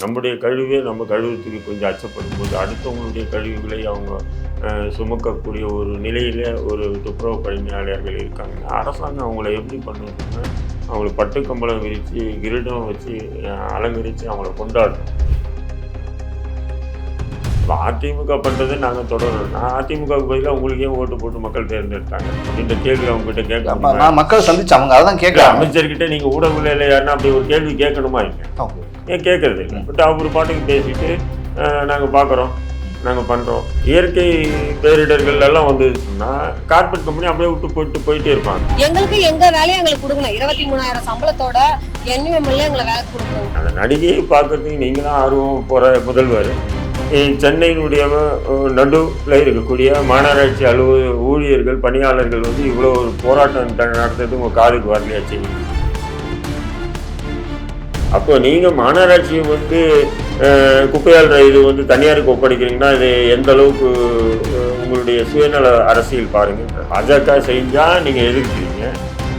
நம்முடைய கழிவே நம்ம கழுவுறதுக்கு கொஞ்சம் அச்சப்படும் போது அடுத்தவங்களுடைய கழிவுகளை அவங்க சுமக்கக்கூடிய ஒரு நிலையில் ஒரு துப்புரவு பணியாளர்கள் இருக்காங்க. அரசாங்கம் அவங்கள எப்படி பண்ணுறதுன்னா அவங்கள பட்டு கம்பளம் விரித்து கிரீடம் வச்சு அலங்கரித்து அவங்கள கொண்டாடணும் இப்போ அதிமுக பண்ணுறதை நாங்கள் தொடரணும். நான் அதிமுகவுக்கு பதிலாக உங்களுக்கு ஓட்டு போட்டு மக்கள் தேர்ந்தெடுத்தாங்க? அப்படின்ற கேள்வி அவங்ககிட்ட அப்ப கேட்க நான் மக்கள் சந்திச்சு அவங்க அதான் கேட்கறாங்க. அமைச்சர்கிட்ட நீங்கள் ஊடகங்களில் யாருன்னா அப்படி ஒரு கேள்வி கேட்கணுமா இல்லை ஏன் கேட்கறது பட் அவர் பாட்டுக்கு பேசிட்டு நாங்கள் பார்க்குறோம் நாங்கள் பண்ணுறோம் இயற்கை பேரிடர்கள் எல்லாம் வந்ததுன்னா கார்பரேட் கம்பெனி அப்படியே விட்டு போயிட்டு போயிட்டே இருப்பாங்க. எங்களுக்கு எங்க வேலையை எங்களுக்கு கொடுக்கணும். இருபத்தி மூணாயிரம் சம்பளத்தோட என்யூஎம்எல்ல எங்களை வேலை கொடுக்கணும். அந்த நடிகையை பார்க்கறதுக்கு நீங்கள் தான் ஆர்வம் போகிற முதல்வர். சென்னையினுடைய நடுவில் இருக்கக்கூடிய மாநகராட்சி அலுவ ஊழியர்கள் பணியாளர்கள் வந்து இவ்வளோ ஒரு போராட்டம் நடத்துறது உங்கள் காதுக்கு வரலையா செய்யுங்க அப்போ நீங்கள் மாநகராட்சி வந்து குப்பையால் இது வந்து தனியாருக்கு ஒப்படைக்கிறீங்கன்னா இது எந்த அளவுக்கு உங்களுடைய சுயநல அரசியல் பாருங்க. பாஜக செஞ்சால் நீங்கள் எதிர்க்கிறீங்க.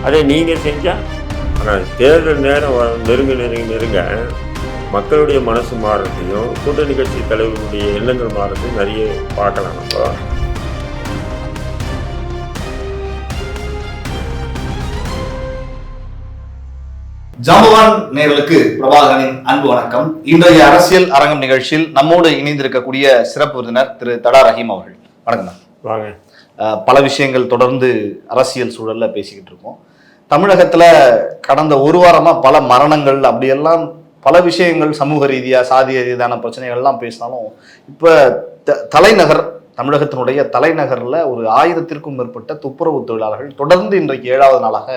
அதே நீங்கள் செஞ்சால் ஆனால் தேர்தல் நேரம் வ- நெருங்க நெருங்க நெருங்க மக்களுடைய மனசு மாறுறதையும் கூட்டணி கட்சி தலைவர்களுடைய எண்ணங்கள் மாறுறதையும் நிறைய பார்க்கலாம் நம்ம. ஜாம்பவான் நேயர்களுக்கு பிரபாகரனின் அன்பு வணக்கம். இன்றைய அரசியல் அரங்கம் நிகழ்ச்சியில் நம்மோடு இணைந்திருக்கக்கூடிய சிறப்பு விருந்தினர் திரு தடா ரஹீம் அவர்கள். வணக்கம். வாங்க. பல விஷயங்கள் தொடர்ந்து அரசியல் சூழல்ல பேசிக்கிட்டு இருக்கோம். தமிழகத்துல கடந்த ஒரு வாரமா பல மரணங்கள் அப்படியெல்லாம் பல விஷயங்கள் சமூக ரீதியா சாதிய ரீதியான பிரச்சனைகள்லாம் பேசினாலும் இப்ப தலைநகர் தமிழகத்தினுடைய தலைநகரில் ஒரு ஆயிரத்திற்கும் மேற்பட்ட துப்புரவு தொழிலாளர்கள் தொடர்ந்து இன்றைக்கு ஏழாவது நாளாக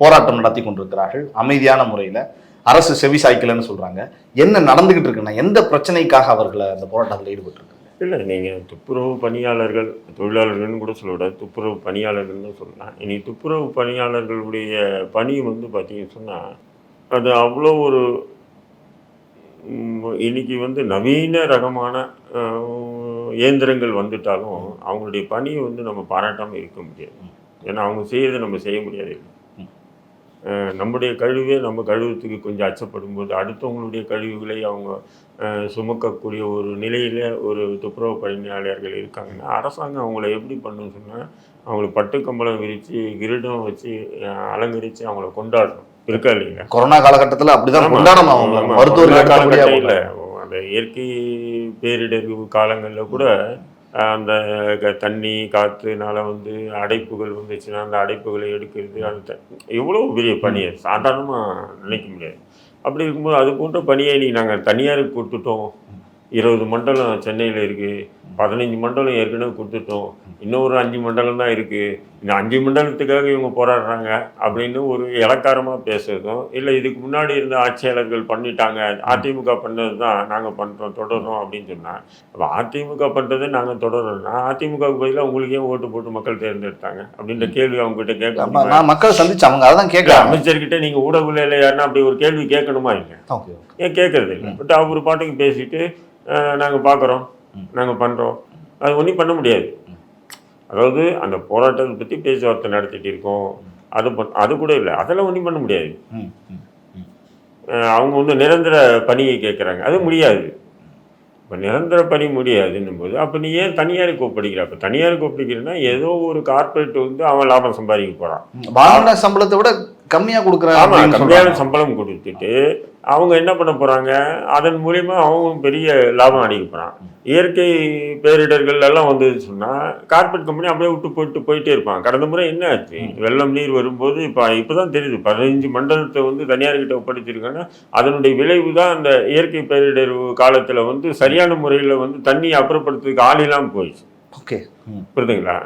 போராட்டம் நடத்தி கொண்டிருக்கிறார்கள். அமைதியான முறையில் அரசு செவி சாய்க்கலன்னு சொல்கிறாங்க என்ன நடந்துக்கிட்டு இருக்குன்னா எந்த பிரச்சனைக்காக அவர்களை அந்த போராட்டத்தில் ஈடுபட்டு இல்லை நீங்கள் துப்புரவு பணியாளர்கள் தொழிலாளர்கள்னு கூட சொல்லக்கூடாது துப்புரவு பணியாளர்கள்னு சொல்லலாம் இனி துப்புரவு பணியாளர்களுடைய பணி வந்து பார்த்தீங்கன்னு சொன்னால் அது அவ்வளோ ஒரு இன்னைக்கு வந்து நவீன ரகமான இயந்திரங்கள் வந்துட்டாலும் அவங்களுடைய பணியை வந்து நம்ம பாராட்டாமல் இருக்க முடியாது. ஏன்னா அவங்க செய்யறதை நம்ம செய்ய முடியாது. நம்முடைய கழிவே நம்ம கழுவுறதுக்கு கொஞ்சம் அச்சப்படும் போது அடுத்தவங்களுடைய கழிவுகளை அவங்க சுமக்கக்கூடிய ஒரு நிலையில் ஒரு துப்புரவு பணியாளர்கள் இருக்காங்கன்னா அரசாங்கம் அவங்கள எப்படி பண்ணணும்னு சொன்னால் அவங்களுக்கு பட்டு கம்பளம் விரித்து கிரீடம் வச்சு அலங்கரித்து அவங்கள கொண்டாடணும். இருக்கா இல்லைங்களா? கொரோனா காலகட்டத்தில் அப்படிதான். கொண்டாடணும் அடுத்தபடியா காலகட்டம் இல்ல. அந்த இயற்கை பேரிடர் காலங்களில் கூட அந்த தண்ணி காற்றுனால வந்து அடைப்புகள் வந்துச்சுன்னா அந்த அடைப்புகளை எடுக்கிறது அது த- எவ்வளோ பெரிய பணி. அது சாதாரணமாக நினைக்க முடியாது. அப்படி இருக்கும்போது அது போன்ற பணியை நீ நாங்கள் தனியாருக்கு கொடுத்துட்டோம். இருபது மண்டலம் சென்னையில் இருக்குது பதினஞ்சு மண்டலம் ஏற்கனவே கொடுத்துட்டோம். இன்னும் ஒரு அஞ்சு மண்டலம் தான் இருக்குது இந்த அஞ்சு மண்டலத்துக்காக இவங்க போராடுறாங்க அப்படின்னு ஒரு இலக்காரமாக பேசுறதும் இல்லை இதுக்கு முன்னாடி இருந்த ஆட்சியாளர்கள் பண்ணிட்டாங்க அதிமுக பண்ணது தான் நாங்கள் பண்ணுறோம் தொடர்றோம் அப்படின்னு சொன்னால் அப்போ அதிமுக பண்ணுறதை நாங்கள் தொடர்றோம்னா அதிமுகவுக்கு பதிலாக உங்களுக்கு ஏன் ஓட்டு போட்டு மக்கள் தேர்ந்தெடுத்தாங்க அப்படின்ற கேள்வி அவங்ககிட்ட கேட்க ஆமா, முடியுமா? நான் மக்கள் சந்திச்சு அவங்க அதான் கேட்கறாங்க. அமைச்சர்கிட்ட நீங்கள் ஊடகங்களில் யாருன்னா அப்படி ஒரு கேள்வி கேட்கணுமா இல்லை ஓகே. ஏன் கேட்கறது இல்லை. பட் அவர் பாட்டுக்கு பேசிட்டு நாங்கள் பார்க்குறோம் நாங்கள் பண்ணுறோம் அது ஒன்றும் பண்ண முடியாது. அதாவது அந்த போராட்டத்தை பற்றி பேச்சுவார்த்தை நடத்திட்டு இருக்கோம். அது பண் அது கூட இல்லை. அதெல்லாம் ஒன்றும் பண்ண முடியாது. அவங்க வந்து நிரந்தர பணியை கேட்குறாங்க. அது முடியாது. இப்போ நிரந்தர பணி முடியாதுன்னும் போது அப்போ நீ ஏன் தனியாருக்கு ஒப்படைக்கிற அப்போ தனியாருக்கு ஒப்படைக்கிறேன்னா ஏதோ ஒரு கார்ப்பரேட் வந்து அவன் லாபம் சம்பாதிக்க போகிறான் வாங்கின சம்பளத்தை விட கம்மியா கொடுக்குறாங்க ஆமா அப்படின்னு கம்மியான. சம்பளம் கொடுத்துட்டு அவங்க என்ன பண்ண போறாங்க? அதன் மூலியமா அவங்க பெரிய லாபம் அடிக்க போறான். இயற்கை பேரிடர்கள் எல்லாம் வந்தது சொன்னா கார்பரேட் கம்பெனி அப்படியே விட்டு போயிட்டு போயிட்டே இருப்பான். கடந்த முறை என்ன ஆச்சு? வெள்ளம் நீர் வரும்போது இப்போ இப்போதான் தெரியுது. பதினஞ்சு மண்டலத்தை வந்து தனியார்கிட்ட ஒப்படைச்சிருக்காங்க அதனுடைய விளைவு தான் அந்த இயற்கை பேரிடர் காலத்துல வந்து சரியான முறையில் வந்து தண்ணி அப்புறப்படுத்துறதுக்கு ஆள் இல்லாமல் போயிடுச்சு. ஓகே. ம். புரியுதுங்களா?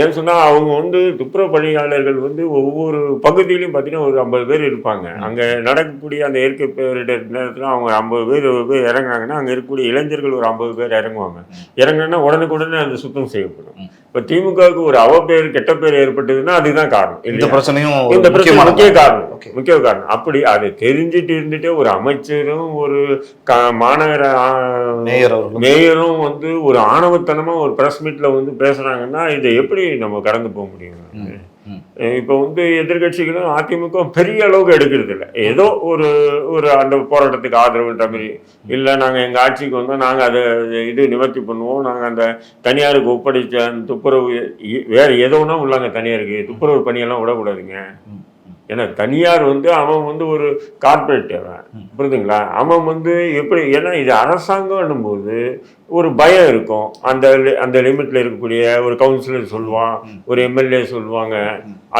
ஏன்னு சொன்னால் அவங்க வந்து துப்புரவு பணியாளர்கள் வந்து ஒவ்வொரு பகுதியிலையும் பார்த்தீங்கன்னா ஒரு ஐம்பது பேர் இருப்பாங்க. அங்கே நடக்கக்கூடிய அந்த இயற்கை பேரிடர் நேரத்தில் அவங்க ஐம்பது பேர் பேர் இறங்குறாங்கன்னா அங்கே இருக்கக்கூடிய இளைஞர்கள் ஒரு ஐம்பது பேர் இறங்குவாங்க. இறங்குனா உடனுக்குடனே அந்த சுத்தம் செய்யப்படும். இப்போ திமுகவுக்கு ஒரு அவப்பேர் கெட்ட பேர் ஏற்பட்டதுன்னா அதுதான் காரணம் இந்த? பிரச்சனையும் இந்த பிரச்சனை முக்கிய காரணம். முக்கிய காரணம். அப்படி அதை தெரிஞ்சுட்டு இருந்துட்டு ஒரு அமைச்சரும் ஒரு க மாநகர மேயரும் வந்து ஒரு ஆணவத்தனமா ஒரு பிரஸ் மீட்ல வந்து பேசுறாங்கன்னா இதை எப்படி நம்ம கடந்து போக முடியும். இப்போ வந்து எதிர்க்கட்சிகளும் அதிமுக பெரிய அளவுக்கு எடுக்கிறது இல்லை. ஏதோ ஒரு ஒரு அந்த போராட்டத்துக்கு ஆதரவுன்ற மாதிரி. இல்லை நாங்கள் எங்கள் ஆட்சிக்கு வந்தால் நாங்கள் அதை இது நிவர்த்தி பண்ணுவோம் நாங்கள் அந்த தனியாருக்கு ஒப்படைச்ச அந்த துப்புரவு வேறு வேற உள்ளாங்க தனியாருக்கு. துப்புரவு பணியெல்லாம் விடக்கூடாதுங்க. ஏன்னா தனியார் வந்து அவன் வந்து ஒரு கார்ப்பரேட் அவன். புரியுதுங்களா? அவன் வந்து எப்படி ஏன்னா இது அரசாங்கம் போது ஒரு பயம் இருக்கும். அந்த அந்த லிமிட்ல இருக்கக்கூடிய ஒரு கவுன்சிலர் சொல்லுவான் ஒரு எம்எல்ஏ சொல்லுவாங்க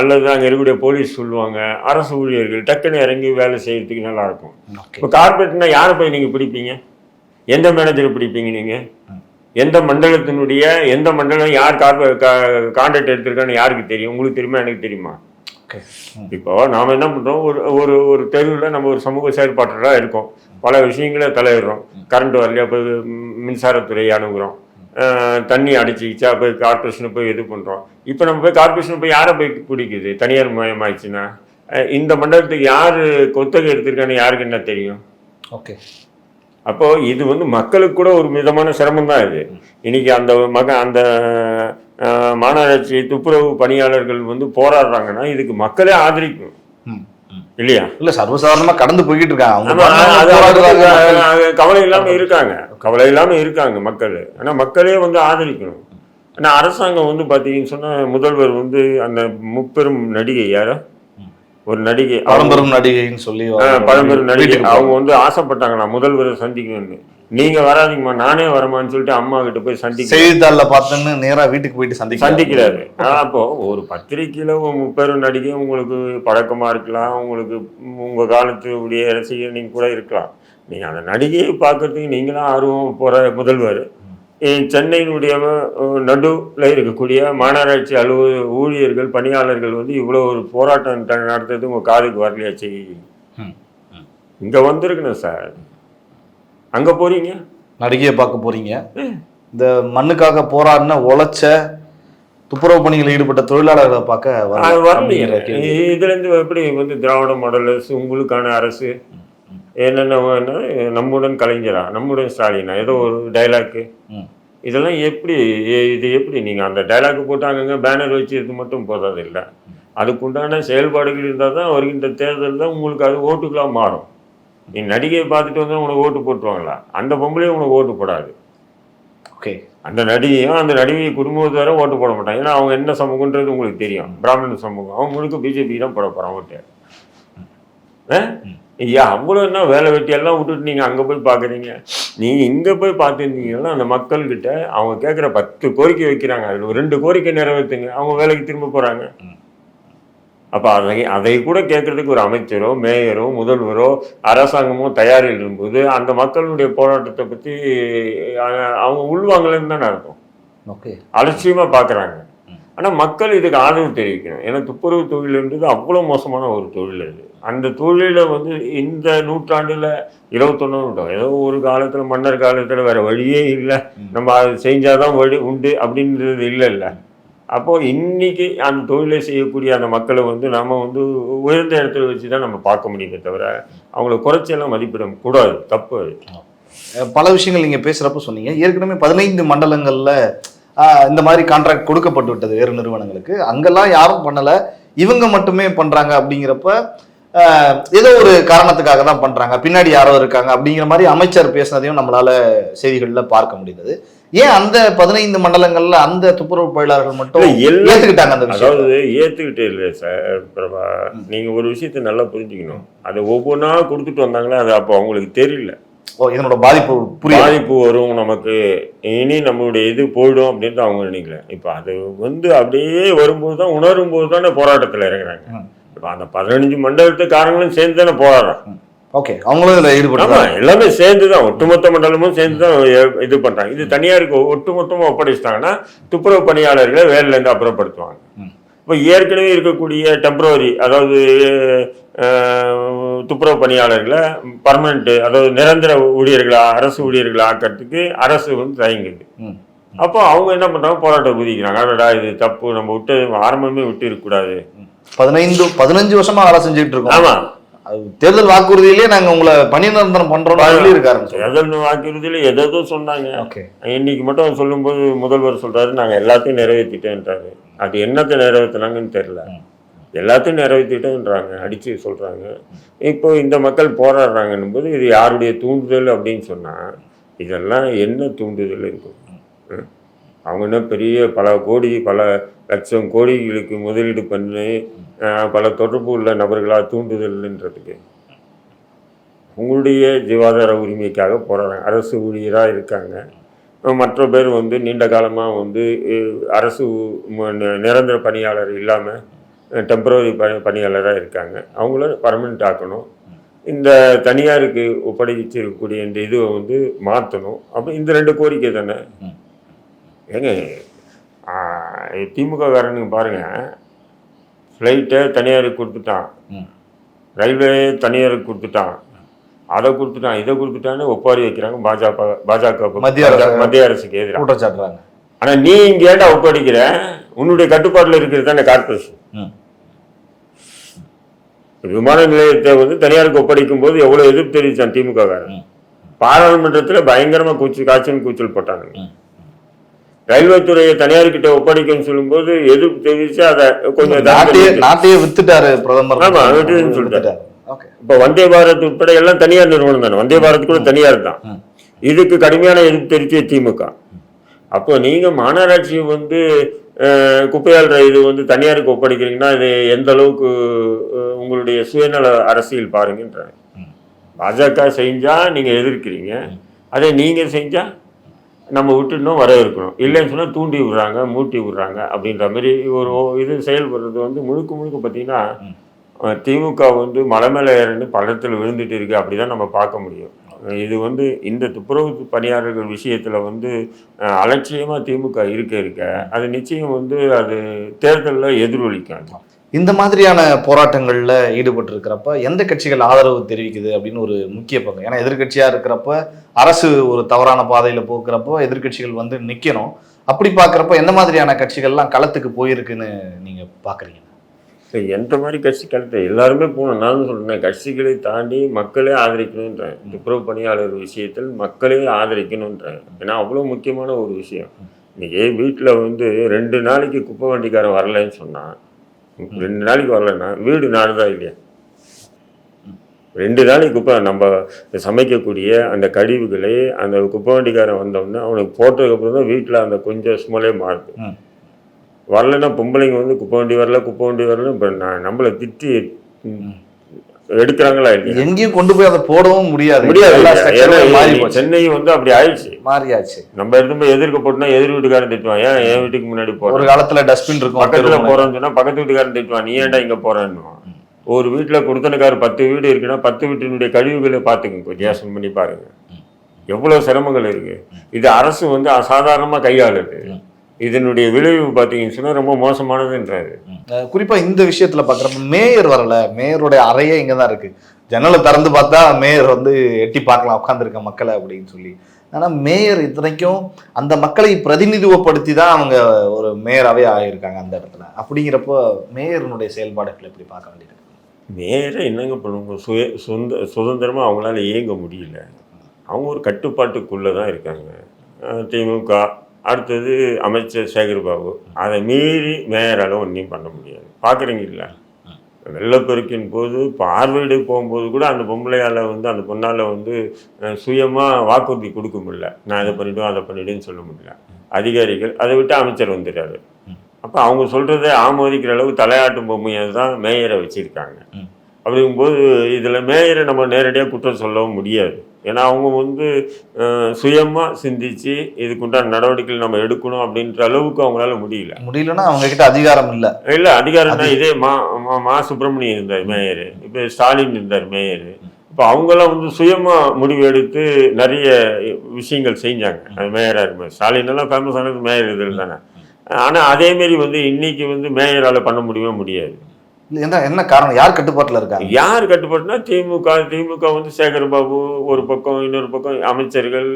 அல்லது அங்கே இருக்கக்கூடிய போலீஸ் சொல்லுவாங்க அரசு ஊழியர்கள் டக்குன்னு இறங்கி வேலை செய்யறதுக்கு நல்லா இருக்கும். இப்போ கார்ப்பரேட்னா யாரை போய் நீங்கள் பிடிப்பீங்க? எந்த மேனேஜரை பிடிப்பீங்க நீங்கள் எந்த மண்டலத்தினுடைய எந்த மண்டலம் யார் கார்ப கான்ட்ராக்ட் எடுத்திருக்கான்னு யாருக்கு தெரியும்? உங்களுக்கு தெரியுமா எனக்கு தெரியுமா? இப்போ நாம என்ன பண்றோம்? ஒரு ஒரு ஒரு தெருவில் நம்ம ஒரு சமூக செயற்பாட்டராக இருக்கோம். பல விஷயங்களை தலையிடுறோம். கரண்ட் வரலையா? போய் மின்சாரத்துறை அணுகுறோம். தண்ணி அடிச்சிக்கிச்சா? போய் கார்பரேஷனை போய் இது பண்ணுறோம் இப்போ நம்ம போய் கார்பரேஷனை போய் யாரை போய் பிடிக்குது? தனியார் மயமாயிடுச்சுன்னா? இந்த மண்டலத்துக்கு யார் கொத்தகை எடுத்திருக்கான்னு யாருக்கு என்ன தெரியும்? ஓகே அப்போ இது வந்து மக்களுக்கு கூட ஒரு மிதமான சிரமம் தான் இது இன்னைக்கு அந்த மக அந்த மாநகராட்சி துப்புரவு பணியாளர்கள் வந்து போராடுறாங்கன்னா இதுக்கு மக்களே ஆதரிக்கும். இல்லையா? இல்ல சர்வசாதாரணமா கடந்து போய்கிட்டு இருக்காங்க. கவலை இல்லாம இருக்காங்க. கவலை இல்லாம இருக்காங்க மக்கள். ஆனா மக்களே வந்து ஆதரிக்கணும். ஆனா அரசாங்கம் வந்து பாத்தீங்கன்னு சொன்னா முதல்வர் வந்து அந்த முப்பெரும் நடிகை யார? ஒரு நடிகை பழம்பெரும் நடிகைன்னு சொல்லி பழம்பெரும் நடிகை. அவங்க வந்து ஆசைப்பட்டாங்களா முதல்வரை சந்திக்கணும்னு. நீங்க வராதீங்கம்மா நானே வரமான்னு சொல்லிட்டு அம்மா கிட்ட போய் சந்திக்க செய்தித்தாள்ல பார்த்தோன்னு நேரா வீட்டுக்கு போயிட்டு சந்திக்க சந்திக்கிறாரு. அப்போ ஒரு பத்திரிக்கையில ஒரு முப்பெரும் நடிகை உங்களுக்கு பழக்கமா இருக்கலாம். உங்களுக்கு உங்க காலத்துடைய ரசிகர் நீங்க கூட இருக்கலாம். நீங்க அந்த நடிகையை பார்க்கறதுக்கு நீங்களும் ஆர்வம் போற முதல்வர். சென்னையினுடைய நடுவுல இருக்கக்கூடிய மாநகராட்சி அலுவலக ஊழியர்கள் பணியாளர்கள் வந்து இவ்வளோ ஒரு போராட்டம் நடத்துறது உங்க காதுக்கு வரலையா செய்தி ம், ம். இங்க வந்திருக்கணும் சார். அங்க போறீங்க? நடிகையை பார்க்க போறீங்க. இந்த மண்ணுக்காக போராடின உழைச்ச துப்புரவு பணிகளில் ஈடுபட்ட தொழிலாளர்களை பார்க்க வரலையே. அப்படிங்கிற கேள்வி. இதுல இருந்து எப்படி வந்து திராவிட மாடல் உங்களுக்கான அரசு? என்னென்ன நம்முடன் கலைஞரா? நம்முடன் ஸ்டாலினா? ஏதோ ஒரு டைலாக்கு. இதெல்லாம் எப்படி இது எப்படி? நீங்க அந்த டைலாக் போட்டு அங்கங்க பேனர் வச்சு இது மட்டும் போதாது இல்லை அதுக்குண்டான செயல்பாடுகள் இருந்தால் தான் வருகின்ற தேர்தலில் உங்களுக்கு அது ஓட்டுகளாக மாறும். நீ நடிகையை பார்த்துட்டு வந்தா உனக்கு ஓட்டு போட்டுருவாங்களா? அந்த பொம்பளையும் உனக்கு ஓட்டு போடாது. ஓகே. அந்த நடிகையும் அந்த நடிகை குடும்பத்தார ஓட்டு போட மாட்டாங்க ஏன்னா அவங்க என்ன சமூகன்றது உங்களுக்கு தெரியும். பிராமண சமூகம். அவங்க முழுக்க பிஜேபி தான் போட போகிறான் ஓட்டு? ஐயா அவ்வளோ என்ன வேலை வெட்டி எல்லாம் விட்டுட்டு நீங்கள் அங்கே போய் பார்க்குறீங்க நீங்கள் இங்கே போய் பார்த்துருந்தீங்கன்னா அந்த மக்கள்கிட்ட அவங்க கேட்குற பத்து கோரிக்கை வைக்கிறாங்க. அதில் ஒரு ரெண்டு கோரிக்கை நிறைவேற்றுங்க அவங்க வேலைக்கு திரும்ப போகிறாங்க அப்போ அதை அதை கூட கேட்கறதுக்கு ஒரு அமைச்சரோ மேயரோ முதல்வரோ அரசாங்கமோ தயார் இருக்கும்போது அந்த மக்களுடைய போராட்டத்தை பற்றி அவங்க உள்வாங்கலன்னு தானே அர்த்தம். ஓகே. அலட்சியமாக பார்க்குறாங்க ஆனால் மக்கள் இதுக்கு ஆதரவு தெரிவிக்கணும். ஏன்னா துப்புரவு தொழில்ன்றது அவ்வளோ மோசமான ஒரு தொழில் இது அந்த தொழிலை வந்து இந்த நூற்றாண்டில் இருபத்தொன்னு ஏதோ ஒரு காலத்தில் மன்னர் காலத்தில் வேற வழியே இல்லை. நம்ம அது செஞ்சாதான் வழி உண்டு அப்படின்றது இல்லை இல்லை அப்போ இன்னைக்கு அந்த தொழிலை செய்யக்கூடிய அந்த மக்களை வந்து நாம வந்து உயர்ந்த இடத்துல வச்சு தான் நம்ம பார்க்க முடியுமே தவிர அவங்கள குறைச்செல்லாம் மதிப்பிட கூடாது. தப்பு அது. பல விஷயங்கள் நீங்க பேசுறப்ப சொன்னீங்க. ஏற்கனவே பதினைந்து மண்டலங்கள்ல இந்த மாதிரி கான்ட்ராக்ட் கொடுக்கப்பட்டு விட்டது வேறு நிறுவனங்களுக்கு. அங்கெல்லாம் யாரும் பண்ணல. இவங்க மட்டுமே பண்றாங்க அப்படிங்கிறப்ப ஆஹ், ஏதோ ஒரு காரணத்துக்காக தான் பண்றாங்க. பின்னாடி யாரோ இருக்காங்க அப்படிங்கிற மாதிரி அமைச்சர் பேசினதையும் நம்மளால செய்திகள்ல பார்க்க முடிந்தது. ஏன் அந்த பதினைந்து மண்டலங்கள்ல அந்த துப்புரவு தொழிலாளர்கள் மட்டும் ஏத்துக்கிட்டாங்க அந்த அதாவது ஏத்துக்கிட்டே இல்லை சார் பிரபா. நீங்க ஒரு விஷயத்த நல்லா புரிஞ்சுக்கணும். அதை ஒவ்வொன்றா கொடுத்துட்டு வந்தாங்களே அது அப்போ அவங்களுக்கு தெரியல. இதனோட பாதிப்பு புரியுது. பாதிப்பு வரும் நமக்கு இனி நம்மளுடைய இது போயிடும் அப்படின்ட்டு அவங்க நினைக்கல. இப்போ அது வந்து அப்படியே வரும்போது தான் உணரும் போது தானே போராட்டத்தில் இறங்குறாங்க. இப்போ அந்த பதினஞ்சு மண்டலத்துக்காரங்களும் சேர்ந்து தானே போராடுறாங்க ஓகே அவங்களும் இதுல ஈடுபட்டு எல்லாமே சேர்ந்து தான் ஒட்டுமொத்த மண்டலமும் சேர்ந்து தான் இது பண்றாங்க. இது தனியாருக்கு ஒட்டுமொத்தமா ஒப்படைச்சிட்டாங்கன்னா துப்புரவு பணியாளர்களை வேலையில இருந்து அப்புறப்படுத்துவாங்க. இப்போ ஏற்கனவே இருக்கக்கூடிய டெம்பரவரி அதாவது துப்புரவு பணியாளர்களை பர்மனெண்ட் அதாவது நிரந்தர ஊழியர்களை அரசு ஊழியர்களை ஆக்கிறதுக்கு அரசு வந்து தயங்குது. அப்போ அவங்க என்ன பண்றாங்க? போராட்டம் குதிக்கிறாங்க. அடடா இது தப்பு. நம்ம விட்டு ஆரம்பமே விட்டு இருக்கக்கூடாது. பதினைந்து பதினஞ்சு வருஷமா வேலை செஞ்சுட்டு இருக்கோம். ஆமா. அது தேர்தல் வாக்குறுதியிலேயே நாங்க உங்களை பணி நிரந்தரம் பண்றோம்னு சொல்லி இருக்காரு தேர்தல் வாக்குறுதியில எதோ சொன்னாங்க. இன்னைக்கு மட்டும் சொல்லும்போது முதல்வர் சொல்றாரு நாங்க எல்லாத்தையும் நிறைவேற்றிட்டேன்றாரு அது என்னத்தை நிறைவேற்றினாங்கன்னு தெரியல. எல்லாத்தையும் நிறைவேற்றிட்டோன்றாங்க அடித்து சொல்கிறாங்க இப்போ இந்த மக்கள் போராடுறாங்கன்னும் போது இது யாருடைய தூண்டுதல் அப்படின்னு சொன்னால் இதெல்லாம் என்ன தூண்டுதல் இருக்கும்? அவங்க என்ன பெரிய பல கோடி பல லட்சம் கோடிகளுக்கு முதலீடு பண்ணி பல தொடர்பு உள்ள நபர்களாக தூண்டுதல்ன்றதுக்கு உங்களுடைய ஜீவாதார உரிமைக்காக போராடுறாங்க. அரசு ஊழியராக இருக்காங்க. மற்ற பேர் வந்து நீண்ட காலமாக வந்து அரசு நிரந்தர பணியாளர் இல்லாமல் டெம்பரவரி பணி பணியாளராக இருக்காங்க. அவங்கள பர்மனெண்ட் ஆக்கணும். இந்த தனியாருக்கு ஒப்படைச்சிருக்கக்கூடிய இந்த இதுவை வந்து மாற்றணும் அப்போ இந்த ரெண்டு கோரிக்கை தானே? ஏங்க திமுக காரனுங்க பாருங்கள் ஃப்ளைட்டை தனியாருக்கு கொடுத்துட்டான். ரயில்வே தனியாருக்கு கொடுத்துட்டான் அதை கொடுத்துட்டான் இதை கொடுத்துட்டான்னு ஒப்பாரி வைக்கிறாங்க பாஜக பாஜக மத்திய அரசு. மத்திய அரசுக்கு எதிராக குற்றச்சாட்டுறாங்க ஆனா நீ இங்க ஏன்டா ஒப்படைக்கிற உன்னுடைய கட்டுப்பாட்டுல இருக்கிறது தானே கார்பரேஷன். விமான நிலையத்தை வந்து தனியாருக்கு ஒப்படைக்கும் போது எவ்வளவு எதிர்ப்பு தெரிவிச்சான் திமுக காரன். பாராளுமன்றத்துல பயங்கரமா கூச்சு காய்ச்சல் கூச்சல் போட்டாங்க. ரயில்வே துறையை தனியார்கிட்ட ஒப்படைக்கணும்னு சொல்லும்போது எதிர்ப்பு தெரிவிச்சு அதை கொஞ்சம் நாட்டையே வித்துட்டாரு பிரதமர். ஆமா, விட்டுட்டுன்னு சொல்லிட்டாரு. இப்ப வந்தே பாரத் உட்பட எல்லாம் தனியார் நிறுவனம் தானே? வந்தே பாரத் கூட தனியார் தான். இதுக்கு கடுமையான எதிர்ப்பு தெரிவிச்ச திமுக. அப்போ நீங்க மாநகராட்சி வந்து குப்பையாளர் இது வந்து தனியாருக்கு ஒப்படைக்கிறீங்கன்னா இது எந்த அளவுக்கு உங்களுடைய சுயநல அரசியல் பாருங்கன்றாங்க. பாஜக செஞ்சா நீங்க எதிர்க்கிறீங்க. அதே நீங்க செஞ்சா நம்ம விட்டுட்டோம் வர இருக்கணும் இல்லைன்னு சொன்னா தூண்டி விடுறாங்க மூட்டி விடுறாங்க அப்படின்ற மாதிரி ஒரு இது செயல்படுறது வந்து முழுக்க முழுக்க பார்த்தீங்கன்னா திமுக வந்து மலை மேலே ஏறன்னு பள்ளத்தில் விழுந்துட்டு இருக்கு அப்படிதான் நம்ம பார்க்க முடியும். இது வந்து இந்த துப்புரவு பணியாளர்கள் விஷயத்துல வந்து அஹ், அலட்சியமா திமுக இருக்க இருக்க அது நிச்சயம் வந்து அது தேர்தலில் எதிரொலிக்கும் இந்த மாதிரியான போராட்டங்கள்ல ஈடுபட்டு இருக்கிறப்ப எந்த கட்சிகள் ஆதரவு தெரிவிக்குது அப்படின்னு ஒரு முக்கிய பங்கு? ஏன்னா எதிர்க்கட்சியா இருக்கிறப்ப அரசு ஒரு தவறான பாதையில போக்குறப்போ எதிர்க்கட்சிகள் வந்து நிக்கணும். அப்படி பார்க்கறப்ப எந்த மாதிரியான கட்சிகள்லாம் களத்துக்கு போயிருக்குன்னு நீங்க பாக்குறீங்க? சரி, எந்த மாதிரி கட்சி கலத்தை எல்லாருமே போகணும். நான் சொல்றேன் கட்சிகளை தாண்டி மக்களே ஆதரிக்கணுன்றேன் துப்புரவு பணியாளர் விஷயத்தில் மக்களே ஆதரிக்கணுன்றேன் ஏன்னா அவ்வளோ முக்கியமான ஒரு விஷயம். இன்னைக்கு வீட்டில் வந்து ரெண்டு நாளைக்கு குப்பை வண்டிக்காரன் வரலைன்னு சொன்னான். ரெண்டு நாளைக்கு வரலைன்னா வீடு நாடுதா இல்லையா? ரெண்டு நாளைக்கு குப்பை. நம்ம சமைக்கக்கூடிய அந்த கழிவுகளை அந்த குப்பை வண்டிக்காரன் வந்தோடனே அவனுக்கு போட்டதுக்கப்புறம் தான் வீட்டில் அந்த கொஞ்சம் ஸ்மெல்லே மாறுது. வரலைன்னா பொம்பளைங்க வந்து குப்பை வண்டி வரல குப்பை வண்டி வரல இப்போ நான் நம்மளை திட்டி எடுக்கிறாங்களா எங்கேயும் கொண்டு போய் அதை போடவும் முடியாது. முடியாது எல்லா இல்லையா? structure ஏன்னா உம் மாறி இன்னைக்கு போச்சு. சென்னை வந்து அப்படி ஆயிடுச்சு. மாறியாச்சு. நம்ம எடுத்து போய் எதிர்க்க போட்டோம்னா எதிர் வீட்டுக்காரன் திட்டுவான். ஏன் என் வீட்டுக்கு முன்னாடி ஒரு போறேன் காலத்துல டஸ்ட்பின் இருக்கும் பக்கத்துல. போறேன்னு சொன்னா பக்கத்து வீட்டுக்காரன் திட்டுவான். நீ ஏன்டா இங்க போறேன்னு? ஒரு வீட்டுல கொடுத்தனக்காரு பத்து வீடு இருக்குன்னா பத்து வீட்டினுடைய கழிவுகளை பார்த்துக்கங்க கொஞ்சம் யோசனை பண்ணி பாருங்க. எவ்வளவு சிரமங்கள் இருக்கு. இது அரசு வந்து அசாதாரணமா கையாளுது. இதனுடைய விளைவு பார்த்தீங்கன்னு சொன்னா ரொம்ப மோசமானதுன்றாரு. அஹ் குறிப்பா இந்த விஷயத்துல பாக்குறப்ப மேயர் வரல. மேயருடைய அறையே இங்கதான் இருக்கு. ஜன்னலை திறந்து பார்த்தா மேயர் வந்து எட்டி பார்க்கலாம் உட்காந்துருக்க மக்களை அப்படின்னு சொல்லி. ஆனா மேயர் இத்தனைக்கும் அந்த மக்களை பிரதிநிதித்துவப்படுத்தி தான் அவங்க ஒரு மேயராகவே ஆகியிருக்காங்க அந்த இடத்துல. அப்படிங்கிறப்போ மேயர்னுடைய செயல்பாடுகள் எப்படி பார்க்க வேண்டியிருக்கு வேற என்னங்க பண்ணுவாங்க சுய சொந்த சுதந்திரமாக அவங்களால இயங்க முடியல. அவங்க ஒரு கட்டுப்பாட்டுக்குள்ளே தான் இருக்காங்க திமுக அடுத்தது அமைச்சர் சேகர்பாபு. அதை மீறி மேயரால் ஒன்றையும் பண்ண முடியாது. பார்க்குறீங்களா வெள்ளப்பெருக்கின் போது பார்வையிட போகும்போது கூட அந்த பொம்பளையால் வந்து அந்த பொண்ணால் வந்து அஹ், சுயமா வாக்குறுதி கொடுக்க முடியல. நான் இதை பண்ணிவிடுவேன் அதை பண்ணிவிடுன்னு சொல்ல முடியல. அதிகாரிகள் அதை விட்டு அமைச்சர் வந்துடுறாரு. அப்போ அவங்க சொல்கிறத ஆமோதிக்கிற அளவுக்கு தலையாட்டும் பொம்மையை தான் மேயரை வச்சுருக்காங்க. அப்படிங்கும்போது இதில் மேயரை நம்ம நேரடியாக குற்றம் சொல்லவும் முடியாது. ஏன்னா அவங்க வந்து சுயமாக சிந்திச்சு இதுக்குண்டான நடவடிக்கைகள் நம்ம எடுக்கணும் அப்படின்ற அளவுக்கு அவங்களால முடியல. முடியலன்னா அவங்க கிட்ட அதிகாரம் இல்ல. இல்லை அதிகாரம்னா இதே மா மா- சுப்பிரமணியம் இருந்தார் மேயர். இப்போ ஸ்டாலின் இருந்தார் மேயர். இப்போ அவங்கெல்லாம் வந்து சுயமாக முடிவு எடுத்து நிறைய விஷயங்கள் செஞ்சாங்க. அது மேயராக இருக்கும்போது. ஸ்டாலின் எல்லாம் ஃபேமஸ் ஆனது மேயர் இதில் தானே. ஆனால் அதேமாரி வந்து இன்னைக்கு வந்து மேயரால் பண்ண முடியவே முடியாது. என்ன என்ன காரணம்? யார் கட்டுப்பாட்டுல இருக்காங்க? யார் கட்டுப்பாட்டுனா திமுக திமுக வந்து சேகர் பாபு ஒரு பக்கம் இன்னொரு பக்கம் அமைச்சர்கள்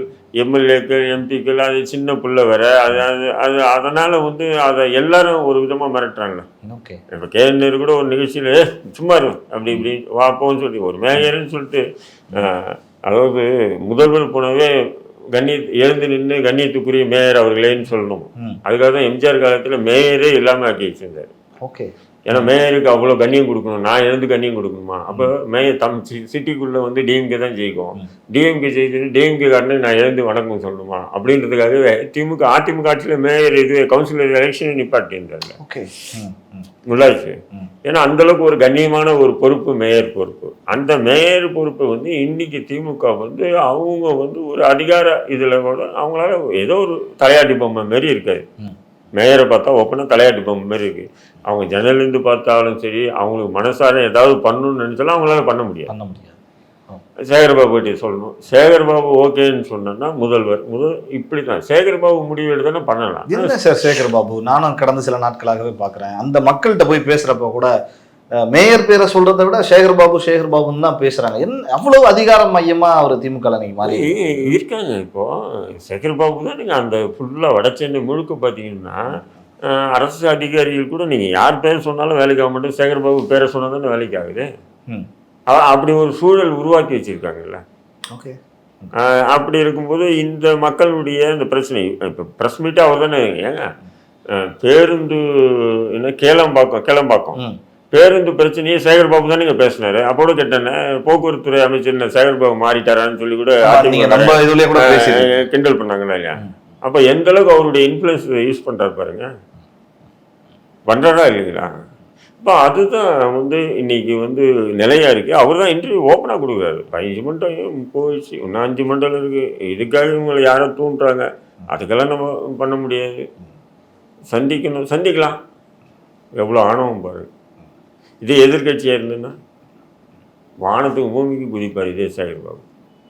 எம்எல்ஏக்கள் எம்பிக்கள் அது சின்ன புள்ள வேற. அது அது அது அதனால் வந்து அதை எல்லாரும் ஒரு விதமாக மிரட்டுறாங்க. ஓகே. இப்போ கேஎன்ஆர் கூட ஒரு நிகழ்ச்சியில் "ஏய், சும்மா இரு. அப்படி இப்படி வாப்போன்னு சொல்லி ஒரு மேயர்னு சொல்லிட்டு அதாவது முதல்வர் போனவே கண்ணிய எழுந்து நின்று கண்ணியத்துக்குரிய மேயர் அவர்களேன்னு சொல்லணும். அதுக்காக தான் எம்ஜிஆர் காலத்தில் மேயரே இல்லாமல் ஆக்கி வச்சிருந்தார். ஓகே. ஏன்னா மேயருக்கு அவ்வளோ கண்ணியம் கொடுக்கணும். நான் எழுந்து கண்ணியம் கொடுக்கணுமா? அப்போ மேயர் தம் சிட்டிக்குள்ளே வந்து டிஎம்கே தான் ஜெயிக்கும். டிஎம்கே ஜெயிச்சுட்டு டிஎம்கே காரனே நான் எழுந்து வணக்கம் சொல்லணுமா? அப்படின்றதுக்காகவே திமுக அதிமுக ஆட்சியில் மேயர் இது கவுன்சிலர் எலெக்ஷன் நிப்பாட்டின்றாங்க. ஓகே. ம். ஏன்னா அந்த அளவுக்கு ஒரு கண்ணியமான ஒரு பொறுப்பு மேயர் பொறுப்பு. அந்த மேயர் பொறுப்பு வந்து இன்னைக்கு திமுக வந்து அவங்க வந்து ஒரு அதிகார இதில் கூட அவங்களால ஏதோ ஒரு தலையாட்டி பொம்மை மாரி இருக்காது. மேயரை பார்த்தா ஓப்பனாக தலையாட்டி பொம்மை மாதிரி இருக்கு. அவங்க ஜன்னல்லேருந்து பார்த்தாலும் சரி அவங்களுக்கு மனசார ஏதாவது பண்ணணும்னு நினைச்சாலும் அவங்களால பண்ண முடியாது. பண்ண முடியாது. சேகர்பாபு கிட்டே சொல்லணும். சேகர்பாபு ஓகேன்னு சொன்னா முதல்வர் முதல் இப்படி தான் சேகர்பாபு முடிவு எடுத்தானே பண்ணலாம். என்ன சார் சேகர் பாபு நானும் கடந்த சில நாட்களாகவே பார்க்குறேன். அந்த மக்கள்கிட்ட போய் பேசுறப்ப கூட மேயர் பேரை சொல்றதை விட சேகர் பாபு சேகர் பாபுன்னு தான் பேசுறாங்க. என்ன அவ்வளவு அதிகாரம் மையமா அவர் திமுக நீங்க மாறி இ- இருக்காங்க இப்போ. சேகர் பாபு தான் நீங்கள் அந்த ஃபுல்லாக வடச்சென்னை முழுக்க பார்த்தீங்கன்னா அஹ், அரசு அதிகாரிகள் கூட நீங்கள் யார் பேர் சொன்னாலும் வேலைக்கு ஆக மாட்டேன் சேகர் பாபு பேரை சொன்னால் தானே வேலைக்கு ஆகுது. அப்படி ஒரு சூழல் உருவாக்கி வச்சிருக்காங்கல்ல. ஓகே. அப்படி இருக்கும்போது இந்த மக்களுடைய இந்த பிரச்சனை இப்போ ப்ரெஸ் மீட்டே அவர் தானே ஏங்க பேருந்து என்ன கேளம்பாக்கம் கேளம்பாக்கம். பேருந்து பிரச்சனையே சேகர் பாபு தான் நீங்க பேசினாரு. அப்போட கேட்டேன்னு போக்குவரத்து துறை அமைச்சர் சேகர் பாபு மாறிட்டாரான்னு சொல்லி கூட கிண்டல் பண்ணாங்களா இல்லையா? அப்ப எந்த அளவுக்கு அவருடைய இன்ஃப்ளூயன்ஸ் யூஸ் பண்றாரு பாருங்க. பண்றாரா இல்லைங்களா? இப்போ அதுதான் வந்து இன்னைக்கு வந்து நிலையா இருக்கு. அவர் தான் இன்டர்வியூ ஓப்பனாக கொடுக்குறாரு. பதினஞ்சு மண்டலம் போயிடுச்சு. இன்னும் அஞ்சு மண்டலம் இருக்கு. இதுக்காக இவங்களை யாரோ தூண்டுறாங்க. அதுக்கெல்லாம் நம்ம பண்ண முடியாது. சந்திக்கணும். சந்திக்கலாம். எவ்வளோ ஆணவம் பாரு. இதே எதிர்க்கட்சியாக இருந்ததுன்னா? வானத்துக்கு பூமிக்கு குதிப்பார் இதே சேகர் பாபு.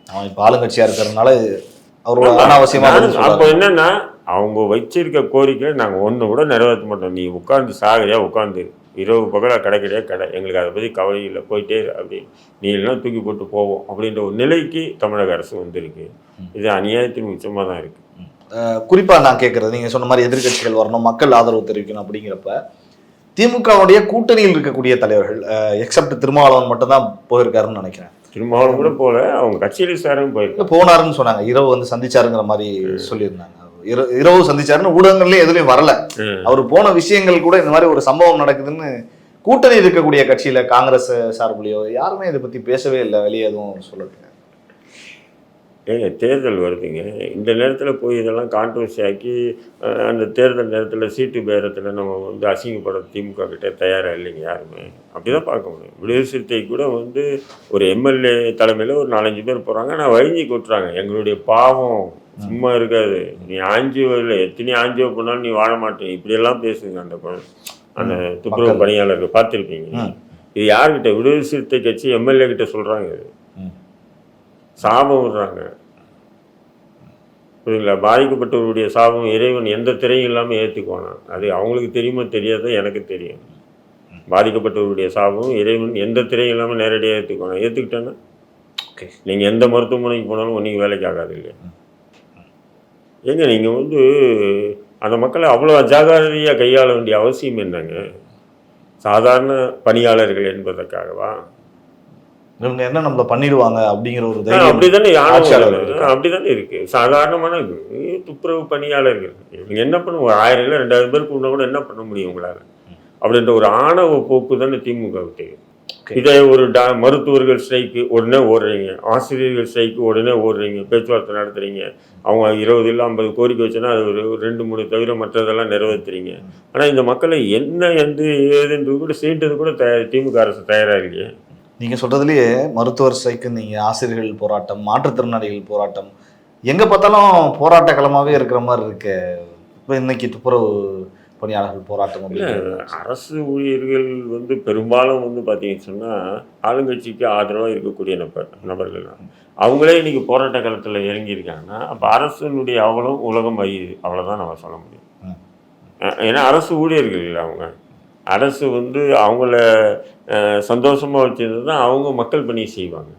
அவன் இப்ப ஆளுங்கட்சியா இருக்கிறதுனால அவரோட அனாவசியமா நானும் பதில் அப்போ. என்னன்னா அவங்க வச்சிருக்க கோரிக்கை நாங்கள் ஒன்று கூட நிறைவேற்ற மாட்டோம். நீ உட்காந்து சாகரியா உட்காந்து இரவு பகலாக கிடைக்கிறியா கடை எங்களுக்கு அதை பற்றி கவலை இல்லை போயிட்டே இரு அப்படி. நீ எல்லாம் தூக்கி போட்டு போவோம் அப்படின்ற ஒரு நிலைக்கு தமிழக அரசு வந்திருக்கு. இது அநியாயத்தின் உச்சமாக தான் இருக்கு. அஹ், குறிப்பா நான் கேட்கறது நீங்க சொன்ன மாதிரி எதிர்க்கட்சிகள் வரணும் மக்கள் ஆதரவு தெரிவிக்கணும் அப்படிங்கிறப்ப திமுகவுடைய கூட்டணியில் இருக்கக்கூடிய தலைவர்கள் எக்ஸப்ட் திருமாவளவன் மட்டும் தான் போயிருக்காருன்னு நினைக்கிறேன். திருமாவளவன் கூட போல அவங்க கட்சியில் சாரும் இல்ல போயிருக்காங்க போனாருன்னு சொன்னாங்க. இரவு வந்து சந்திச்சாருங்கிற மாதிரி சொல்லியிருந்தாங்க. இர- இரவு சந்திச்சாருன்னு ஊடகங்கள்லயும் எதுலயும் வரல. அவர் போன விஷயங்கள் கூட இந்த மாதிரி ஒரு சம்பவம் நடக்குதுன்னு கூட்டணி இருக்கக்கூடிய கட்சியில காங்கிரஸ் சார்புலையோ யாருமே இதை பத்தி பேசவே இல்லை வெளியே எதுவும் சொல்லல ஏங்க தேர்தல் வருதுங்க. இந்த நேரத்தில் போய் இதெல்லாம் கான்ட்ரவர்சி ஆக்கி அந்த தேர்தல் நேரத்தில் சீட்டு பேரத்தில் நம்ம வந்து அசிங்கப்பட திமுக கிட்ட தயாராக இல்லைங்க யாருமே. அப்படி தான் பார்க்க முடியும் விடுதலை சிறுத்தை கூட வந்து ஒரு எம்எல்ஏ தலைமையில் ஒரு நாலஞ்சு பேர் போகிறாங்க ஆனால் வழிஞ்சி கொட்டுறாங்க. எங்களுடைய பாவம் சும்மா இருக்காது. நீ ஆஞ்சியோ இல்லை எத்தனை ஆஞ்சியோ பண்ணாலும் நீ வாழ மாட்டேன். இப்படியெல்லாம் பேசுங்க அந்த அந்த துப்புரவு. பணியாளர்கள். பார்த்துருப்பீங்க. இது யார்கிட்ட? விடுதலை சிறுத்தை கட்சி எம்எல்ஏ கிட்ட சொல்கிறாங்க இது. சாபம் விடுறாங்க புரியுங்களா பாதிக்கப்பட்டவருடைய சாபம் இறைவன் எந்த திரையும் இல்லாமல் ஏற்றுக்குவானா அது அவங்களுக்கு தெரியுமோ தெரியாதோ எனக்கு தெரியும். பாதிக்கப்பட்டவருடைய சாபம் இறைவன் எந்த திரையும் இல்லாமல் நேரடியாக ஏற்றுக்குவானா ஏற்றுக்கிட்டேன்னா ஓகே. நீங்கள் எந்த மருத்துவமனைக்கு போனாலும் நீங்கள் வேலைக்கு ஆகாது இல்லையா? ஏங்க நீங்கள் வந்து அந்த மக்களை அவ்வளோ அஜாகிரதையாக கையாள வேண்டிய அவசியம் என்னங்க? சாதாரண பணியாளர்கள் என்பதற்காகவா? இவங்க என்ன நம்மள பண்ணிடுவாங்க அப்படிங்கிற ஒரு தைரியம் அப்படிதானே? அப்படிதானே இருக்கு. சாதாரணமான இது. துப்புரவு பணியாளர்கள். இவங்க என்ன பண்ணும் ஒரு ஆயிரம் இல்லை ரெண்டாயிரம் பேருக்கு உள்ள கூட என்ன பண்ண முடியும் உங்களால? அப்படின்ற ஒரு ஆணவ போக்கு தானே திமுக Okay. இதே ஒரு டா மருத்துவர்கள் ஸ்ட்ரைக்கு உடனே ஓடுறீங்க. ஆசிரியர்கள் ஸ்ட்ரைக்கு உடனே ஓடுறீங்க. பேச்சுவார்த்தை நடத்துறீங்க. அவங்க இருபது இல்லை ஐம்பது கோரிக்கை வச்சுன்னா அது ஒரு ரெண்டு மூணு தவிர மற்றதெல்லாம் நிறைவேற்றுறீங்க ஆனால் இந்த மக்களை என்ன எந்த ஏதுன்றது கூட செய்யறது கூட தய திமுக அரசு தயாராக இல்லையே? நீங்க சொல்றதுலயே மருத்துவர் ஸ்ட்ரைக்கு நீங்க ஆசிரியர்கள் போராட்டம் மாற்றுத்திறனாளிகள் போராட்டம் எங்க பார்த்தாலும் போராட்ட களமாவே இருக்கிற மாதிரி இருக்கு. இப்போ இன்னைக்கு துப்புரவு பணியாளர்கள் போராட்டம் அப்படிங்கிறது. அரசு ஊழியர்கள் வந்து பெரும்பாலும் வந்து பார்த்தீங்கன்னு சொன்னால் ஆளுங்கட்சிக்கு ஆதரவாக இருக்கக்கூடிய நபர் நபர்கள் தான். அவங்களே இன்னைக்கு போராட்ட காலத்தில் இறங்கியிருக்காங்கன்னா அப்போ அரசனுடைய அவலம் உலகம் அறியுது அவ்வளோதான் நம்ம சொல்ல முடியும். ஏன்னா அரசு ஊழியர்கள் இல்லை அவங்க. அரசு வந்து அவங்கள சந்தோஷமாக வச்சிருந்து தான் அவங்க மக்கள் பணியை செய்வாங்க.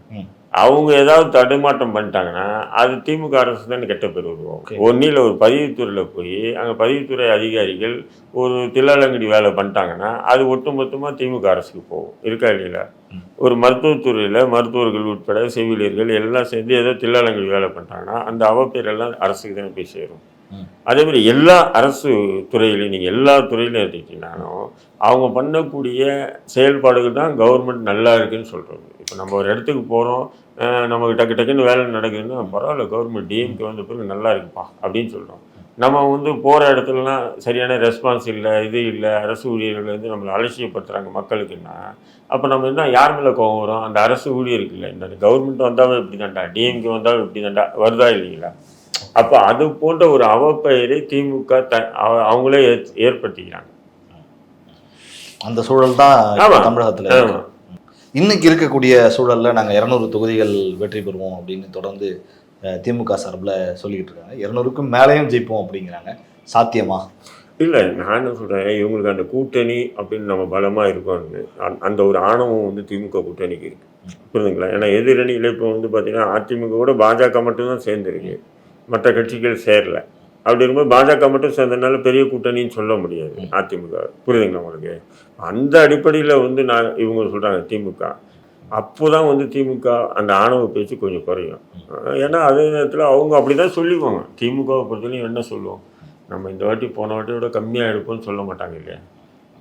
அவங்க ஏதாவது தடுமாற்றம் பண்ணிட்டாங்கன்னா அது திமுக அரசு தான் கெட்ட பேர். வருவோம் ஒன்றில் ஒரு பதிவுத்துறையில் போய் அங்கே பதிவுத்துறை அதிகாரிகள் ஒரு தில்லாலங்கடி வேலை பண்ணிட்டாங்கன்னா அது ஒட்டுமொத்தமாக திமுக அரசுக்கு போகும் இருக்கா இல்லைங்களா. ஒரு மருத்துவத்துறையில் மருத்துவர்கள் உட்பட செவிலியர்கள் எல்லாம் சேர்ந்து ஏதோ தில்லாலங்கடி வேலை பண்ணிட்டாங்கன்னா அந்த அவப்பேரெல்லாம் அரசுக்கு தானே போய் சேரும் அதே மாதிரி எல்லா அரசு துறையிலையும் நீங்கள் எல்லா துறையிலும் எடுத்துக்கிட்டீங்கன்னாலும் அவங்க பண்ணக்கூடிய செயல்பாடுகள் தான் கவர்மெண்ட் நல்லா இருக்குன்னு சொல்கிறது இப்போ நம்ம ஒரு இடத்துக்கு போகிறோம் நமக்கு டக்கு டக்குன்னு வேலை நடக்குதுன்னா பரவாயில்ல கவர்மெண்ட் டிஎம்கே வந்த பிறகு நல்லா இருக்குப்பா அப்படின்னு சொல்கிறோம் நம்ம வந்து போகிற இடத்துலலாம் சரியான ரெஸ்பான்ஸ் இல்லை இது இல்லை அரசு ஊழியர்கள் வந்து நம்மளை அலட்சியப்படுத்துகிறாங்க மக்களுக்குன்னா அப்போ நம்ம என்ன யார் மேலே கோவம் வரும்? அந்த அரசு ஊழியருக்கு இல்லை இந்த கவர்மெண்ட் வந்தாலும் இப்படி தான்டா டிஎம்கே வந்தாலும் இப்படி தான்டா வருதா இல்லைங்களா? அப்போ அது போன்ற ஒரு அவப்பெயரை திமுக த அவ- அவங்களே ஏற்- ஏற்படுத்திக்கிறாங்க. அந்த சூழல் தான். தமிழகத்துல. இன்னைக்கு இருக்கக்கூடிய சூழல்ல நாங்க இருநூறு தொகுதிகள் வெற்றி பெறுவோம் அப்படின்னு தொடர்ந்து திமுக சார்பில் சொல்லிக்கிட்டு இருக்காங்க. இருநூறுக்கும் மேலேயும் ஜெயிப்போம் அப்படிங்கிறாங்க. சாத்தியமா? இல்லை நான் என்ன சொல்கிறேன் இவங்களுக்கு அந்த கூட்டணி அப்படின்னு நம்ம பலமாக இருக்கோம்னு அந்த- ஒரு ஆணவம் வந்து திமுக கூட்டணிக்கு இருக்கு. புரியுதுங்களா? ஏன்னா எதிரணியில் இப்போ வந்து பார்த்தீங்கன்னா அதிமுக கூட பாஜக மட்டும்தான் சேர்ந்துருக்கு. மற்ற கட்சிகள் சேரல. அப்படி இருக்கும்போது பாஜக மட்டும் சேர்ந்ததுனால பெரிய கூட்டணின்னு சொல்ல முடியாது அதிமுக. புரியுதுங்களா உங்களுக்கு? அந்த அடிப்படையில் வந்து நான் இவங்க சொல்கிறாங்க திமுக. அப்போ தான் வந்து திமுக அந்த ஆணவ பேச்சு கொஞ்சம் குறையும். ஏன்னா அதே நேரத்தில் அவங்க அப்படி தான் சொல்லிக்குவாங்க. திமுகவை பொறுத்தவரையும் என்ன சொல்லுவோம்? நம்ம இந்த வாட்டி போன வாட்டியோட கம்மியாக எடுப்போம்னு சொல்ல மாட்டாங்க இல்லையா?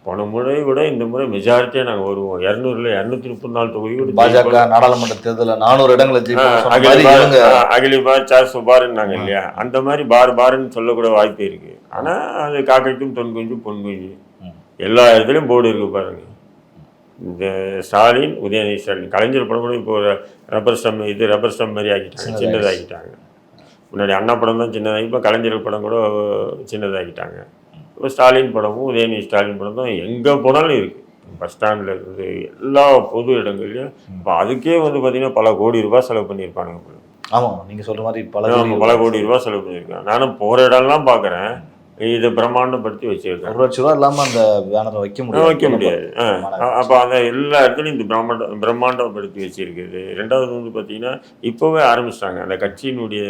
போன முறையை விட இந்த முறை மெஜாரிட்டியாக நாங்கள் வருவோம். இரநூறுல இரநூத்தி முப்பத்தி நாலு தொகுதி கூட பாஜக நாடாளுமன்ற தேர்தலில் நானூறு இடங்களை அகில பார் சார் சுபாருன்னாங்க இல்லையா? அந்த மாதிரி பார் பாருன்னு சொல்லக்கூட வாய்ப்பு இருக்கு. ஆனா அது காக்கைக்கும் தொன் குஞ்சு பொன் குஞ்சு ம். எல்லா இடத்துலையும் போர்டு இருக்கு பாருங்க. இந்த ஸ்டாலின் உதயநிதி ஸ்டாலின். கலைஞர் படம் கூட இப்போ ரப்பர் ஸ்டம் இது ரப்பர் ஸ்டம் மாதிரி ஆக்கிட்டாங்க. சின்னதாயிடுச்சு. சின்னதாக்கிட்டாங்க. முன்னாடி அண்ணா படம் தான் சின்னதாகி இப்போ கலைஞர் படம் கூட சின்னதாக்கிட்டாங்க. இப்போ ஸ்டாலின் படமும் உதயநிதி ஸ்டாலின் படம் தான் எங்கே போனாலும் இருக்கு பஸ் ஸ்டாண்டில் இருந்து எல்லா பொது இடங்கள்லையும். இப்போ அதுக்கே வந்து பார்த்தீங்கன்னா பல கோடி ரூபாய் செலவு பண்ணியிருப்பானுங்க போல. ஆமா நீங்க சொல்ற மாதிரி பல பல கோடி ரூபாய் செலவு பண்ணியிருக்கேன் நானும் போகிற இடம்லாம் பார்க்குறேன். இதை பிரம்மாண்டப்படுத்தி வச்சிருக்கேன் ஒரு லட்ச ரூபா இல்லாம அந்த பேனரை வைக்க முடியாது. வைக்க முடியாது. அப்போ அந்த எல்லா இடத்துலையும் இந்த பிரம்மாண்ட பிரம்மாண்டப்படுத்தி வச்சிருக்குது. ரெண்டாவது வந்து பார்த்தீங்கன்னா இப்போவே ஆரம்பிச்சிட்டாங்க. அந்த கட்சியினுடைய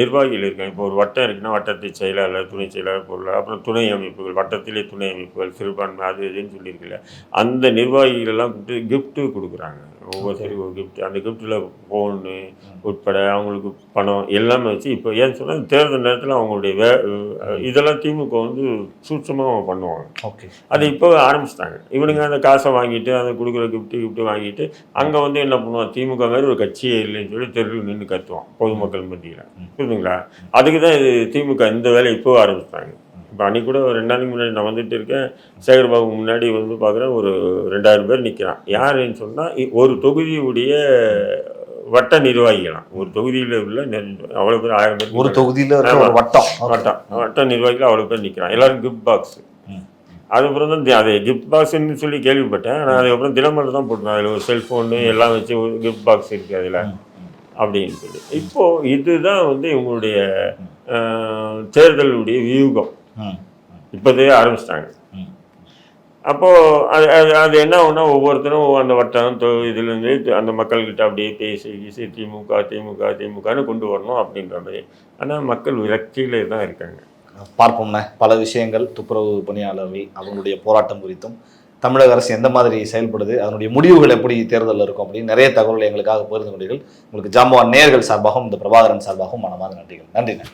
நிர்வாகிகள் இருக்காங்க. இப்போ ஒரு வட்டம் இருக்குன்னா வட்டத்தை செயலாளர் துணை செயலாளர் பொருள் அப்புறம் துணை அமைப்புகள் வட்டத்திலே துணை அமைப்புகள் சிறுபான்மை அது இதுன்னு சொல்லியிருக்குல்ல. அந்த நிர்வாகிகள் எல்லாம் கூப்பிட்டு கிஃப்ட்டு கொடுக்குறாங்க. ஒவ்வொருத்தருக்கும் ஒரு கிஃப்ட் அந்த கிஃப்ட்டில் ஃபோனு உட்பட அவங்களுக்கு பணம் எல்லாமே வச்சு இப்போ ஏன்னு சொன்னால் தேர்தல் நேரத்தில் அவங்களுடைய வே இதெல்லாம் திமுக வந்து சூட்சமாக பண்ணுவாங்க. ஓகே அது இப்போ ஆரம்பிச்சிட்டாங்க. இவனுங்க அந்த காசை வாங்கிட்டு அதை கொடுக்குற கிஃப்ட்டு கிஃப்ட்டு வாங்கிட்டு அங்கே வந்து என்ன பண்ணுவான் திமுக மாதிரி ஒரு கட்சியே இல்லைன்னு சொல்லி தெருவில் நின்று கத்துவான் பொதுமக்கள் மத்தியில். புரியுதுங்களா? அதுக்கு தான் இது திமுக இந்த வேலையை இப்போ ஆரம்பிச்சிட்டாங்க. இப்போ அன்றைக்கி கூட ஒரு ரெண்டு நாளைக்கு முன்னாடி நான் வந்துட்டு இருக்கேன். சேகர்பாபு முன்னாடி வந்து பார்க்குறேன் ஒரு ரெண்டாயிரம் பேர் நிற்கிறான் யாருன்னு சொன்னால் ஒரு தொகுதியுடைய வட்ட நிர்வாகிகளாம். ஒரு தொகுதியில் உள்ள அவ்வளோ பேர் ஆயிரம் பேர் ஒரு தொகுதியில வட்டம். வட்டம். வட்ட நிர்வாகிகள் அவ்வளோ பேர் நிற்கிறான் எல்லாரும் கிஃப்ட் பாக்ஸ். அதுக்கப்புறம் தான் அது கிஃப்ட் பாக்ஸ்ன்னு சொல்லி கேள்விப்பட்டேன். ஆனால் அதுக்கப்புறம் தினமலர் தான் போட்டேன் அதில் ஒரு செல்ஃபோனு எல்லாம் வச்சு ஒரு கிஃப்ட் பாக்ஸ் இருக்குது அதில். அப்படின்னு சொல்லி இப்போ இதுதான் வந்து இவங்களுடைய தேர்தலுடைய வியூகம். ம். இப்போதே ஆரம்பிச்சிட்டாங்க. ம். அப்போது அது அது அது என்ன ஆகும்னா ஒவ்வொருத்தரும் அந்த வட்டம் இதுலேருந்து அந்த மக்கள்கிட்ட அப்படியே பேசி கீசி திமுக திமுக திமுகன்னு கொண்டு வரணும் அப்படின்ற மாதிரி. ஆனால் மக்கள் விரக்தியிலே தான் இருக்காங்க. பார்ப்போம்ண்ணே. பல விஷயங்கள் துப்புரவு பணியாளர்கள் அவங்களுடைய போராட்டம் குறித்தும் தமிழக அரசு எந்த மாதிரி செயல்படுது அதனுடைய முடிவுகள் எப்படி தேர்தலில் இருக்கும் அப்படின்னு நிறைய தகவல்களை எங்களுக்காக பகிர்ந்து கொண்டீர்கள். உங்களுக்கு ஜாம்பவான் நேர்கள் சார்பாகவும் இந்த பிரபாகரன் சார்பாகவும் மனமார்ந்த நன்றிகள். நன்றிண்ணே.